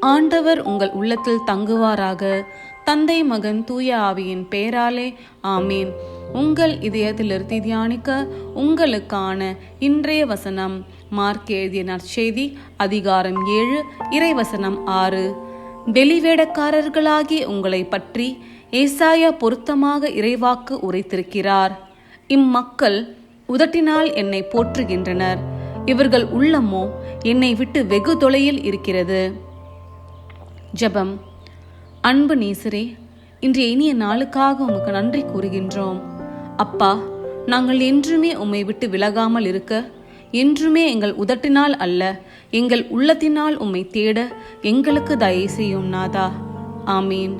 ஆண்டவர் உங்கள் உள்ளத்தில் தங்குவாராக. தந்தை மகன் தூய ஆவியின் பேராலே ஆமீன். உங்கள் இதயத்திலிருந்து தியானிக்க உங்களுக்கான இன்றைய வசனம் மார்க் எழுதிய நற்செய்தி அதிகாரம் ஏழு இறைவசனம் ஆறு. வெளிவேடக்காரர்களாகிய உங்களை பற்றி ஏசாயா பொருத்தமாக இறைவாக்கு உரைத்திருக்கிறார். இம்மக்கள் உதட்டினால் என்னை போற்றுகின்றனர். இவர்கள் உள்ளமோ என்னை விட்டு வெகு தொலையில் இருக்கிறது. ஜெபம். அன்பு நேசரே இன்றைய இனிய நாளுக்காக உமக்கு நன்றி கூறுகின்றோம். அப்பா நாங்கள் என்றுமே உம்மை விட்டு விலகாமல் இருக்க என்றுமே எங்கள் உதட்டினால் அல்ல எங்கள் உள்ளத்தினால் உம்மை தேட எங்களுக்கு தயவு செய்யும் நாதா. ஆமீன்.